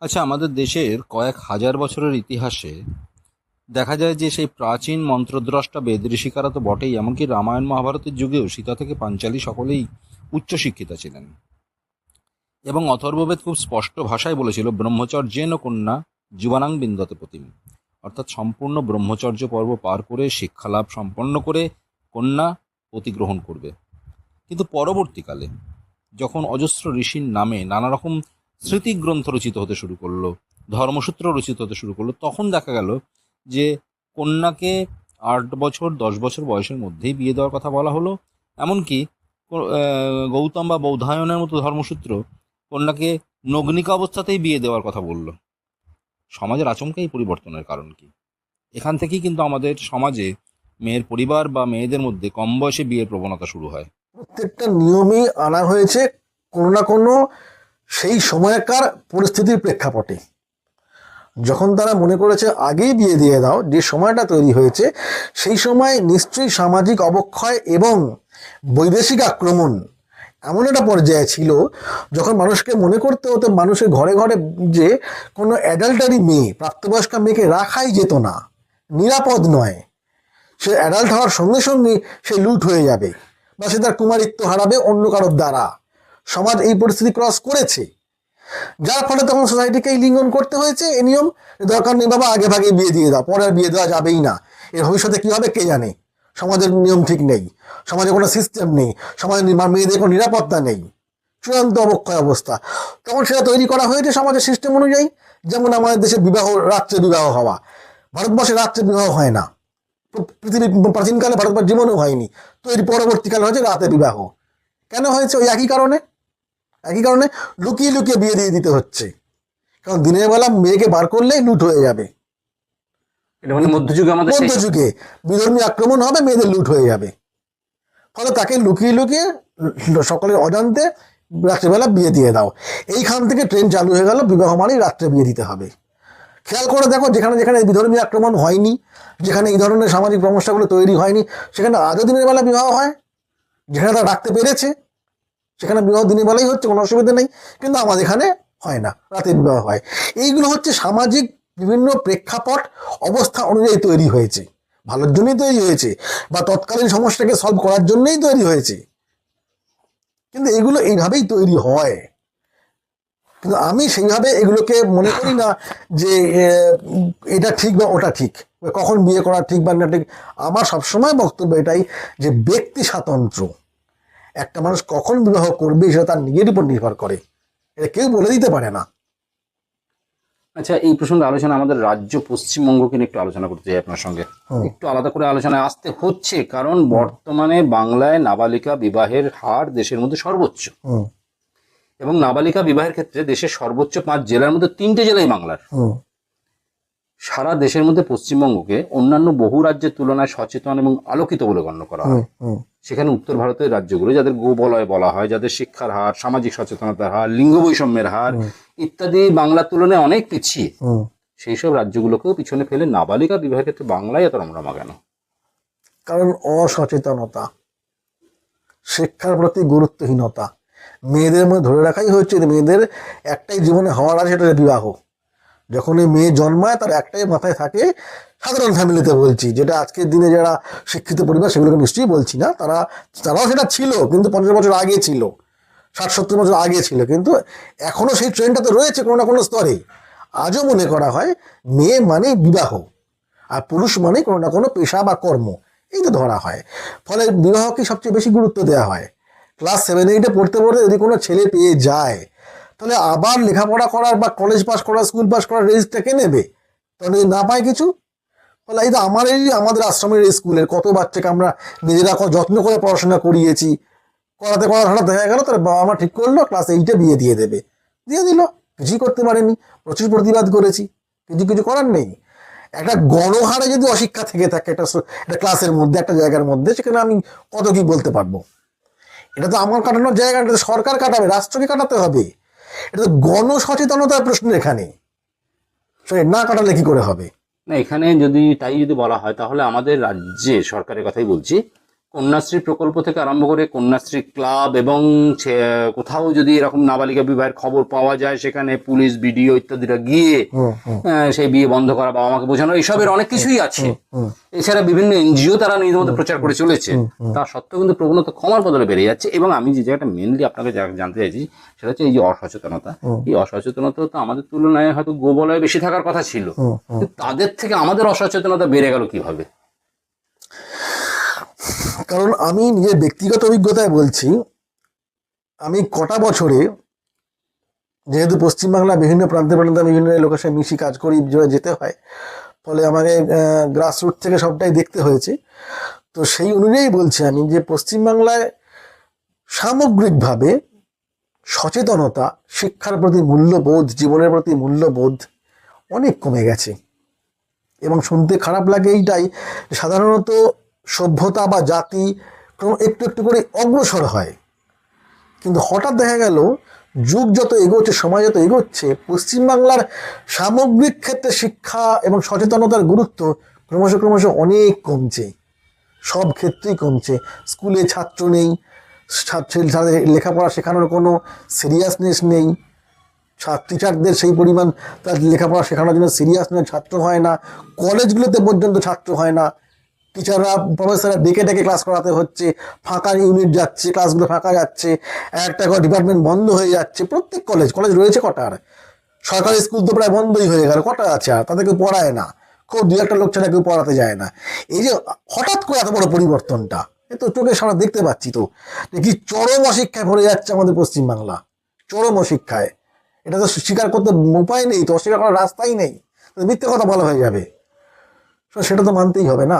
আচ্ছা আমাদের দেশের কয়েক হাজার বছরের ইতিহাসে দেখা যায় যে সেই প্রাচীন মন্ত্রদ্রষ্টা বেদ ঋষিকারা তো বটেই, এমনকি রামায়ণ মহাভারতের যুগেও সীতা থেকে পাঞ্চালী সকলেই উচ্চশিক্ষিতা ছিলেন। এবং অথর্ববেদ খুব স্পষ্ট ভাষায় বলেছিল, ব্রহ্মচর্যেন কন্যা যুবানাং বিন্দতে প্রতিম অর্থাৎ সম্পূর্ণ ব্রহ্মচর্য পর্ব পার করে শিক্ষালাভ সম্পন্ন করে কন্যা প্রতিগ্রহণ করবে। কিন্তু পরবর্তীকালে যখন অজস্র ঋষির নামে নানা রকম স্মৃতিগ্রন্থ রচিত হতে শুরু করল, ধর্মসূত্র রচিত হতে শুরু করল, তখন দেখা গেল যে কন্যাকে আট বছর, দশ বছর বয়সের মধ্যেই বিয়ে দেওয়ার কথা বলা হলো। এমনকি গৌতম বা বৌধায়নের মতো ধর্মসূত্র কন্যাকে নগ্নিকা অবস্থাতেই বিয়ে দেওয়ার কথা বলল। সমাজের আচমকা এই পরিবর্তনের কারণ কি? এখান থেকেই কিন্তু আমাদের সমাজে মেয়ের পরিবার বা মেয়েদের মধ্যে কম বয়সে বিয়ের প্রবণতা শুরু হয়। প্রত্যেকটা নিয়মই আনা হয়েছে। কোনো না কোনো সেই সময়কার পরিস্থিতির প্রেক্ষাপটে। যখন তারা মনে করেছে, আগেই বিয়ে দিয়ে দাও, যে সময়টা তৈরি হয়েছে, সেই সময় নিশ্চয়ই সামাজিক অবক্ষয় এবং বৈদেশিক আক্রমণ এমন একটা পর্যায়ে ছিল, যখন মানুষকে মনে করতে হতো, মানুষের ঘরে ঘরে যে কোনো অ্যাডাল্টারি মেয়ে, প্রাপ্তবয়স্ক মেয়েকে রাখাই যেত না, নিরাপদ নয়। সে অ্যাডাল্ট হওয়ার সঙ্গে সঙ্গে সে লুট হয়ে যাবে বা সে তার কুমারিত্ব হারাবে অন্য কারোর দ্বারা। সমাজ এই পরিস্থিতি ক্রস করেছে। যার ফলে তখন সোসাইটিকে লিঙ্গন করতে হয়েছে, এ নিয়ম। দরকার নেই বাবা, আগে ভাগে বিয়ে দিয়ে দাও, পরে বিয়ে দেওয়া যাবেই না। এর ভবিষ্যতে কি হবে কে জানে? সমাজের নিয়ম ঠিক নেই, সমাজে কোনো সিস্টেম নেই সমাজে নি- মেয়েদের কোনো নিরাপত্তা নেই। চূড়ান্ত অবক্ষয় অবস্থা। তখন সেটা তৈরি করা হয়েছে সমাজের সিস্টেম অনুযায়ী। যেমন আমাদের দেশে বিবাহ, রাত্রে বিবাহ হওয়া। ভারতবর্ষে রাত্রে বিবাহ হয় না। পৃথিবীর প্রাচীনকালে ভারতবর্ষ জীবনেও হয়নি। তো এর পরবর্তীকালে হয়েছে রাতে বিবাহ। কেন হয়েছে? ওই একই কারণে একই কারণে লুকিয়ে লুকিয়ে বিয়ে দিয়ে দিতে হচ্ছে। কারণ দিনের বেলা মেয়েকে বার করলেই লুট হয়ে যাবে। এটা মানে মধ্যযুগে আমাদের মধ্যযুগে বিধর্মী আক্রমণ হবে মেয়েদের লুট হয়ে যাবে। ফলে তাকে লুকিয়ে লুকিয়ে সকলের অজান্তে রাত্রিবেলা বিয়ে দিয়ে দাও। এইখান থেকে ট্রেন চালু হয়ে গেল বিবাহ মানেই রাত্রে বিয়ে দিতে হবে। খেয়াল করে দেখো যেখানে যেখানে বিধর্মী আক্রমণ হয়নি যেখানে এই ধরনের সামাজিক সমস্যাগুলো তৈরি হয়নি সেখানে আজও দিনের বেলা বিবাহ হয়। যেখানে তারা রাখতে পেরেছে সেখানে বিবাহ দিনের বেলাই হচ্ছে, কোনো অসুবিধা নেই, কিন্তু আমাদের এখানে হয় না রাতে বিবাহ হয়। এইগুলো হচ্ছে সামাজিক বিভিন্ন প্রেক্ষাপট, অবস্থা অনুযায়ী তৈরি হয়েছে। ভালোর জন্যই তৈরি হয়েছে, বা তৎকালীন সমস্যাকে সলভ করার জন্যই তৈরি হয়েছে। কিন্তু এগুলো এইভাবেই তৈরি হয়। কিন্তু আমি সেইভাবে এগুলোকে মনে করি না যে এটা ঠিক বা ওটা ঠিক কখন বিয়ে করা ঠিক বা না ঠিক। আমার সবসময় বক্তব্য এটাই যে ব্যক্তি স্বাতন্ত্র একটা মানুষ কখন বিবাহ করবে সেটা তার নিজের উপর নির্ভর করে। এটা কেউ বলে দিতে পারে না। আচ্ছা এই প্রসঙ্গে আলোচনা আমাদের রাজ্য পশ্চিমবঙ্গকে নিয়ে একটু আলোচনা করতে চাই আপনার সঙ্গে। একটু আলাদা করে আলোচনায় আসতে হচ্ছে কারণ বর্তমানে বাংলায় নাবালিকা বিবাহের হার দেশের মধ্যে সর্বোচ্চ। এবং নাবালিকা বিবাহের ক্ষেত্রে দেশের সর্বোচ্চ পাঁচ জেলার মধ্যে তিনটে জেলাই বাংলার। সারা দেশের মধ্যে পশ্চিমবঙ্গকে অন্যান্য বহু রাজ্যের তুলনায় সচেতন এবং আলোকিত বলে গণ্য করা হয়। সেখানে উত্তর ভারতের রাজ্যগুলো যাদের গোবলয় বলা হয় যাদের শিক্ষার হার সামাজিক সচেতনতার হার লিঙ্গ বৈষম্যের হার ইত্যাদি বাংলার তুলনায় অনেক পিছিয়ে। সেই সব রাজ্যগুলোকেও পিছনে ফেলে নাবালিকা বিবাহের ক্ষেত্রে বাংলায় এত রমরমা কেন? কারণ অসচেতনতা শিক্ষার প্রতি গুরুত্বহীনতা। মেয়েদের মধ্যে ধরে রাখাই হচ্ছে যে মেয়েদের একটাই জীবনে হওয়ার আছে সেটা বিবাহ। যখন এই মেয়ে জন্মায়, তার একটাই মাথায় থাকে সাধারণ ফ্যামিলিতে বলছি, যেটা আজকের দিনে যারা শিক্ষিত পরিবার, সেগুলোকে নিশ্চয়ই বলছি না। তারা, তারাও সেটা ছিল, কিন্তু পঞ্চাশ বছর আগে ছিল, ষাট, সত্তর বছর আগে ছিল, কিন্তু এখনও সেই ট্রেনটা তো রয়েছে কোনো না কোনো স্তরে। আজও মনে করা হয়, মেয়ে মানে বিবাহ, আর পুরুষ মানে কোনো না কোনো পেশা বা কর্ম। এই তো ধরা হয়। ফলে বিবাহকে সবচেয়ে বেশি গুরুত্ব দেওয়া হয়। ক্লাস সেভেন এইটে পড়তে পড়তে যদি কোনো ছেলে পেয়ে যায় তাহলে আবার লেখাপড়া করার বা কলেজ পাস করার স্কুল পাস করার রেজিস্টটা কে নেবে? তাহলে যদি না পায় কিছু? ফলে এই তো আমার এই আমাদের আশ্রমের এই স্কুলের কত বাচ্চাকে আমরা নিজেরা যত্ন করে পড়াশোনা করিয়েছি, করাতে করাতে হঠাৎ দেখা গেল তার বাবা মা ঠিক করল ক্লাস এইটে বিয়ে দিয়ে দেবে। দিয়ে দিল, কিছুই করতে পারেনি, প্রচুর প্রতিবাদ করেছি, কিছু কিছু করার নেই। একটা গণহারে যদি অশিক্ষা থেকে থাকে একটা একটা ক্লাসের মধ্যে, একটা জায়গার মধ্যে, সেখানে আমি কত কি বলতে পারব? এটা তো আমার কাটানোর জায়গা সরকার কাটাবে, রাষ্ট্রকে কাটাতে হবে। এটা তো গণসচেতনতার প্রশ্ন এখানে। না কাটালে কি করে হবে? না, এখানে যদি তাই যদি বলা হয়, তাহলে আমাদের রাজ্যে সরকারের কথাই বলছি কন্যাশ্রী প্রকল্প থেকে আরম্ভ করে কন্যাশ্রী ক্লাব এবং কোথাও যদি এরকম নাবালিকা বিবাহের খবর পাওয়া যায় সেখানে পুলিশ বিডিও ইত্যাদিরা গিয়ে সেই বিয়ে বন্ধ করা বাবা মাকে বোঝানো এইসবের অনেক কিছুই আছে। এছাড়া বিভিন্ন এনজিও তারা নিজেদের মধ্যে প্রচার করে চলেছে। তা সত্ত্বেও কিন্তু প্রবণতা ক্ষমার বদলে বেড়ে যাচ্ছে এবং আমি যে জায়গাটা মেনলি আপনাকে জানতে চাইছি সেটা হচ্ছে এই যে অসচেতনতা। এই অসচেতনতা তো আমাদের তুলনায় হয়তো গোবলয়ে বেশি থাকার কথা ছিল। তাদের থেকে আমাদের অসচেতনতা বেড়ে গেল কীভাবে? কারণ আমি নিজের ব্যক্তিগত অভিজ্ঞতায় বলছি, আমি কটা বছরে যেহেতু পশ্চিমবাংলা বিভিন্ন প্রান্তে প্রান্তে বিভিন্ন লোকের সাথে মিশি, কাজ করি যেতে হয়, ফলে আমাকে গ্রাসরুট থেকে সবটাই দেখতে হয়েছে। তো সেই অনুযায়ী বলছি আমি যে পশ্চিমবাংলায় সামগ্রিকভাবে সচেতনতা, শিক্ষার প্রতি মূল্যবোধ, জীবনের প্রতি মূল্যবোধ অনেক কমে গেছে। এবং শুনতে খারাপ লাগে এইটাই। সাধারণত সভ্যতা বা জাতি একটু একটু করে অগ্রসর হয়। কিন্তু হঠাৎ দেখা গেল, যুগ যত এগোচ্ছে সমাজ যত এগোচ্ছে, পশ্চিমবাংলার সামগ্রিক ক্ষেত্রে শিক্ষা এবং সচেতনতার গুরুত্ব ক্রমশ ক্রমশ অনেক কমছে। সব ক্ষেত্রেই কমছে। স্কুলে ছাত্র নেই, ছাত্র তাদের লেখাপড়া শেখানোর কোনো সিরিয়াসনেস নেই। টিচারদের সেই পরিমাণ তার লেখাপড়া শেখানোর জন্য সিরিয়াস নয় ছাত্র হয় না। কলেজগুলোতে পর্যন্ত ছাত্র হয় না। টিচাররা প্রফেসররা ডেকে ডেকে ক্লাস করাতে হচ্ছে, ফাঁকা ইউনিট যাচ্ছে ক্লাসগুলো ফাঁকা যাচ্ছে, একটা করে ডিপার্টমেন্ট বন্ধ হয়ে যাচ্ছে, প্রত্যেক কলেজ কলেজ রয়েছে কটা আর? সরকারি স্কুল তো প্রায় বন্ধই হয়ে গেল, কটা আছে আর? তাদেরকে পড়ায় না, খুব দু একটা লোক ছাড়া কেউ পড়াতে যায় না। এই যে হঠাৎ করে এত বড় পরিবর্তনটা, এ তো চোখের সামনে দেখতে পাচ্ছি তো কি চরম অশিক্ষায় ভরে যাচ্ছে আমাদের পশ্চিমবাংলা, চরম অশিক্ষায়। এটা তো স্বীকার করতে উপায় নেই, তো অস্বীকার করার রাস্তাই নেই মিথ্যে কথা বলা হয়ে যাবে। সেটা তো মানতেই হবে না।